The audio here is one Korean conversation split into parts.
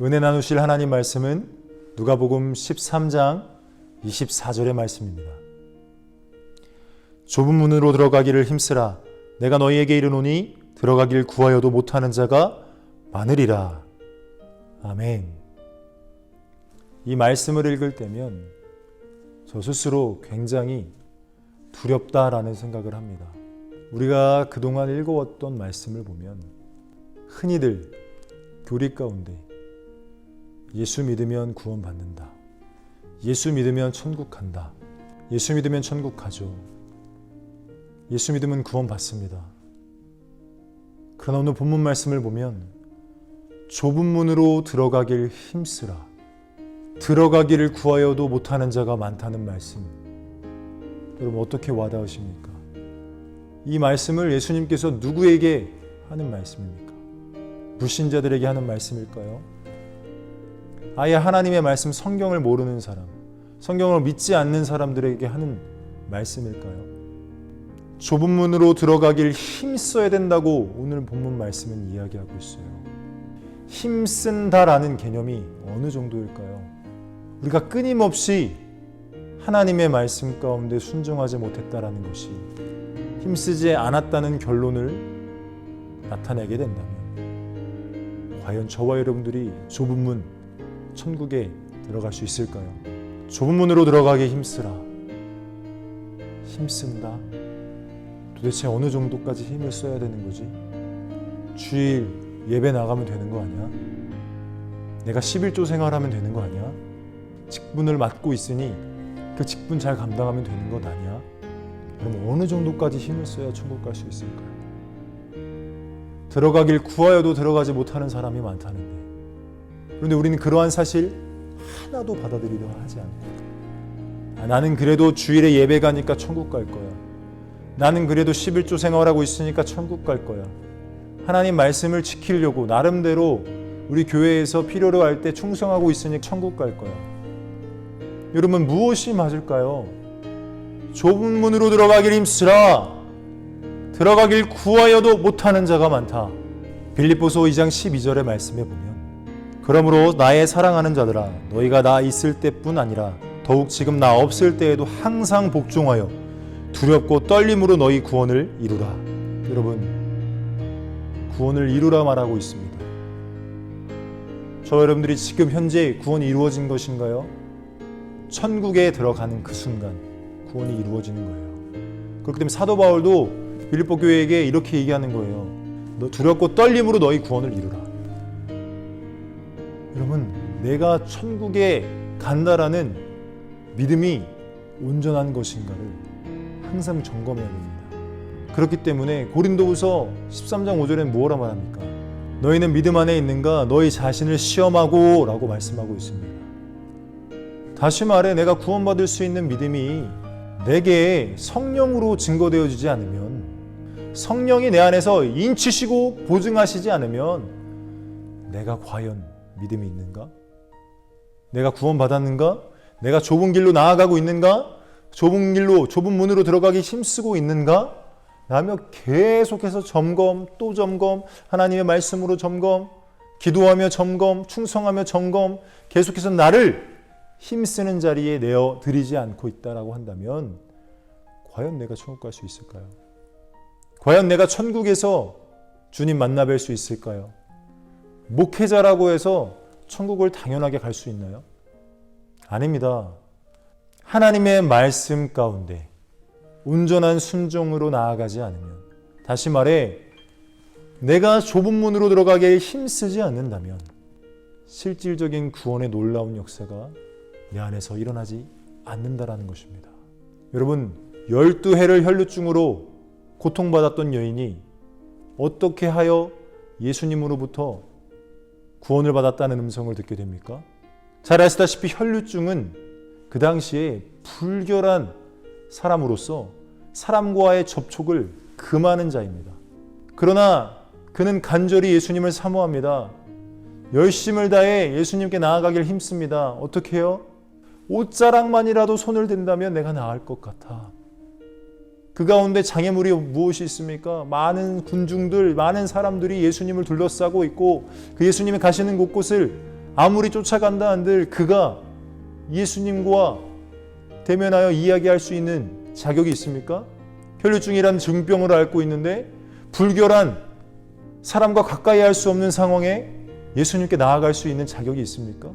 은혜 나누실 하나님 말씀은 누가복음 13장 24절의 말씀입니다. 좁은 문으로 들어가기를 힘쓰라 내가 너희에게 이르노니 들어가길 구하여도 못하는 자가 많으리라. 아멘. 이 말씀을 읽을 때면 저 스스로 굉장히 두렵다라는 생각을 합니다. 우리가 그동안 읽어왔던 말씀을 보면 흔히들 교리 가운데 예수 믿으면 구원받는다. 예수 믿으면 천국 간다. 예수 믿으면 천국 가죠. 예수 믿으면 구원받습니다. 그러나 오늘 본문 말씀을 보면 좁은 문으로 들어가길 힘쓰라. 들어가기를 구하여도 못하는 자가 많다는 말씀. 여러분 어떻게 와닿으십니까? 이 말씀을 예수님께서 누구에게 하는 말씀입니까? 불신자들에게 하는 말씀일까요? 아예 하나님의 말씀 성경을 모르는 사람, 성경을 믿지 않는 사람들에게 하는 말씀일까요? 좁은 문으로 들어가길 힘써야 된다고 오늘 본문 말씀은 이야기하고 있어요. 힘쓴다라는 개념이 어느 정도일까요? 우리가 끊임없이 하나님의 말씀 가운데 순종하지 못했다라는 것이 힘쓰지 않았다는 결론을 나타내게 된다면 과연 저와 여러분들이 좁은 문 천국에 들어갈 수 있을까요? 좁은 문으로 들어가기 힘쓰라. 힘쓴다. 도대체 어느 정도까지 힘을 써야 되는 거지? 주일 예배 나가면 되는 거 아니야? 내가 11조 생활하면 되는 거 아니야? 직분을 맡고 있으니 그 직분 잘 감당하면 되는 것 아니야? 그럼 어느 정도까지 힘을 써야 천국 갈 수 있을까요? 들어가길 구하여도 들어가지 못하는 사람이 많다는데 그런데 우리는 그러한 사실 하나도 받아들이려 하지 않고 아, 나는 그래도 주일에 예배 가니까 천국 갈 거야. 나는 그래도 11조 생활하고 있으니까 천국 갈 거야. 하나님 말씀을 지키려고 나름대로 우리 교회에서 필요로 할 때 충성하고 있으니 천국 갈 거야. 여러분 무엇이 맞을까요? 좁은 문으로 들어가길 힘쓰라. 들어가길 구하여도 못하는 자가 많다. 빌립보서 2장 12절의 말씀에 보면 그러므로 나의 사랑하는 자들아 너희가 나 있을 때뿐 아니라 더욱 지금 나 없을 때에도 항상 복종하여 두렵고 떨림으로 너희 구원을 이루라. 여러분 구원을 이루라 말하고 있습니다. 저 여러분들이 지금 현재 구원이 이루어진 것인가요? 천국에 들어가는 그 순간 구원이 이루어지는 거예요. 그렇기 때문에 사도 바울도 빌립보 교회에게 이렇게 얘기하는 거예요. 너 두렵고 떨림으로 너희 구원을 이루라. 여러분, 내가 천국에 간다라는 믿음이 온전한 것인가를 항상 점검해야 됩니다. 그렇기 때문에 고린도후서 13장 5절에는 뭐라 말합니까? 너희는 믿음 안에 있는가? 너희 자신을 시험하고 라고 말씀하고 있습니다. 다시 말해 내가 구원받을 수 있는 믿음이 내게 성령으로 증거되어지지 않으면 성령이 내 안에서 인치시고 보증하시지 않으면 내가 과연 믿음이 있는가? 내가 구원받았는가? 내가 좁은 길로 나아가고 있는가? 좁은 길로, 좁은 문으로 들어가기 힘쓰고 있는가? 라며 계속해서 점검, 또 점검, 하나님의 말씀으로 점검, 기도하며 점검, 충성하며 점검, 계속해서 나를 힘쓰는 자리에 내어 드리지 않고 있다라고 한다면 과연 내가 천국 갈 수 있을까요? 과연 내가 천국에서 주님 만나 뵐 수 있을까요? 목회자라고 해서 천국을 당연하게 갈 수 있나요? 아닙니다. 하나님의 말씀 가운데 온전한 순종으로 나아가지 않으면 다시 말해 내가 좁은 문으로 들어가게 힘쓰지 않는다면 실질적인 구원의 놀라운 역사가 내 안에서 일어나지 않는다라는 것입니다. 여러분, 12해를 혈루증으로 고통받았던 여인이 어떻게 하여 예수님으로부터 구원을 받았다는 음성을 듣게 됩니까? 잘 아시다시피 혈루증은 그 당시에 불결한 사람으로서 사람과의 접촉을 금하는 자입니다. 그러나 그는 간절히 예수님을 사모합니다. 열심을 다해 예수님께 나아가길 힘씁니다. 어떻게 해요? 옷자락만이라도 손을 댄다면 내가 나을 것 같아. 그 가운데 장애물이 무엇이 있습니까? 많은 군중들, 많은 사람들이 예수님을 둘러싸고 있고 그 예수님이 가시는 곳곳을 아무리 쫓아간다 한들 그가 예수님과 대면하여 이야기할 수 있는 자격이 있습니까? 혈류증이란 증병을 앓고 있는데 불결한 사람과 가까이 할 수 없는 상황에 예수님께 나아갈 수 있는 자격이 있습니까?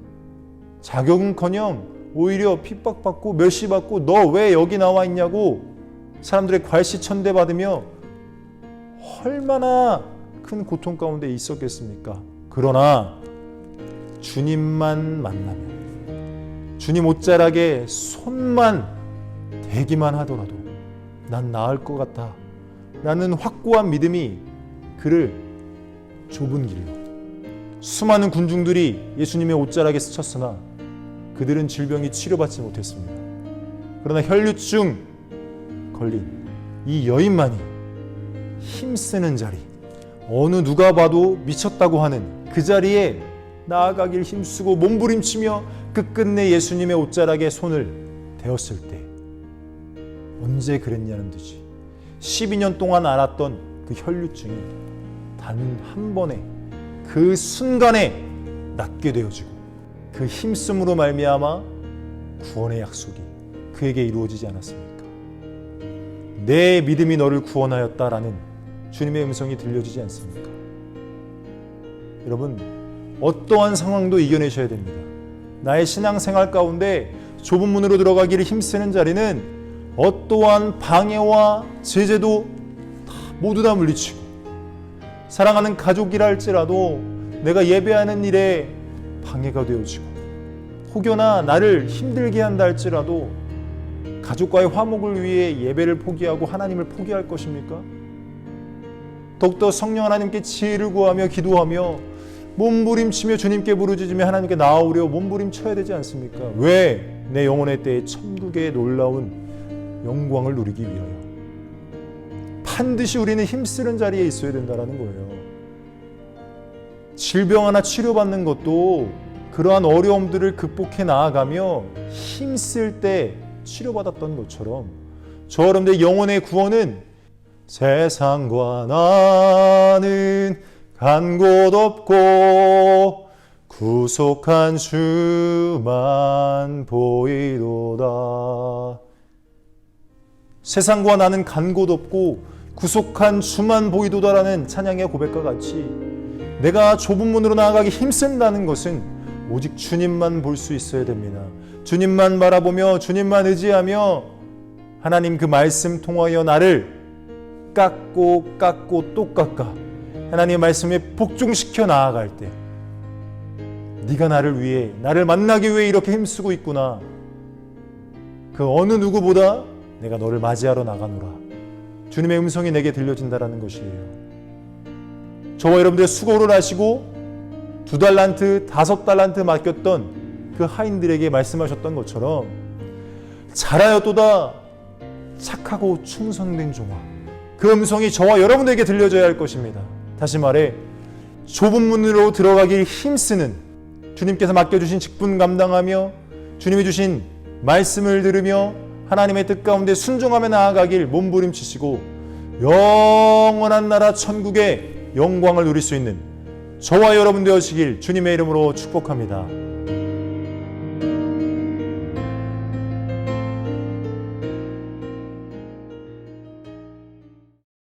자격은커녕 오히려 핍박받고 멸시받고 너 왜 여기 나와 있냐고 사람들의 괄시천대 받으며 얼마나 큰 고통 가운데 있었겠습니까? 그러나 주님만 만나면 주님 옷자락에 손만 대기만 하더라도 난 나을 것 같다. 라는 확고한 믿음이 그를 좁은 길로 수많은 군중들이 예수님의 옷자락에 스쳤으나 그들은 질병이 치료받지 못했습니다. 그러나 혈류증 걸린 이 여인만이 힘쓰는 자리, 어느 누가 봐도 미쳤다고 하는 그 자리에 나아가길 힘쓰고 몸부림치며 끝끝내 예수님의 옷자락에 손을 대었을 때 언제 그랬냐는 듯이 12년 동안 앓았던 그 혈류증이 단 한 번에 그 순간에 낫게 되어지고 그 힘씀으로 말미암아 구원의 약속이 그에게 이루어지지 않았습니까? 내 믿음이 너를 구원하였다라는 주님의 음성이 들려지지 않습니까? 여러분 어떠한 상황도 이겨내셔야 됩니다. 나의 신앙생활 가운데 좁은 문으로 들어가기를 힘쓰는 자리는 어떠한 방해와 제재도 다 모두 다 물리치고 사랑하는 가족이라 할지라도 내가 예배하는 일에 방해가 되어지고 혹여나 나를 힘들게 한다 할지라도 가족과의 화목을 위해 예배를 포기하고 하나님을 포기할 것입니까? 더욱더 성령 하나님께 지혜를 구하며 기도하며 몸부림치며 주님께 부르짖으며 하나님께 나아오려 몸부림쳐야 되지 않습니까? 왜 내 영혼의 때에 천국의 놀라운 영광을 누리기 위하여 반드시 우리는 힘쓰는 자리에 있어야 된다라는 거예요. 질병 하나 치료받는 것도 그러한 어려움들을 극복해 나아가며 힘쓸 때 치료받았던 것처럼 저 여러분들의 영혼의 구원은 세상과 나는 간 곳 없고 구속한 주만 보이도다. 세상과 나는 간 곳 없고 구속한 주만 보이도다라는 찬양의 고백과 같이 내가 좁은 문으로 나아가기 힘쓴다는 것은 오직 주님만 볼 수 있어야 됩니다. 주님만 바라보며 주님만 의지하며 하나님 그 말씀 통하여 나를 깎고 깎고 또 깎아 하나님의 말씀에 복종시켜 나아갈 때 네가 나를 위해 나를 만나기 위해 이렇게 힘쓰고 있구나. 그 어느 누구보다 내가 너를 맞이하러 나가노라. 주님의 음성이 내게 들려진다라는 것이에요. 저와 여러분들 수고를 하시고 두 달란트, 다섯 달란트 맡겼던 그 하인들에게 말씀하셨던 것처럼 잘하였도다 착하고 충성된 종아. 그 음성이 저와 여러분들에게 들려져야 할 것입니다. 다시 말해 좁은 문으로 들어가길 힘쓰는 주님께서 맡겨주신 직분 감당하며 주님이 주신 말씀을 들으며 하나님의 뜻 가운데 순종하며 나아가길 몸부림치시고 영원한 나라 천국의 영광을 누릴 수 있는 저와 여러분 되어시길 주님의 이름으로 축복합니다.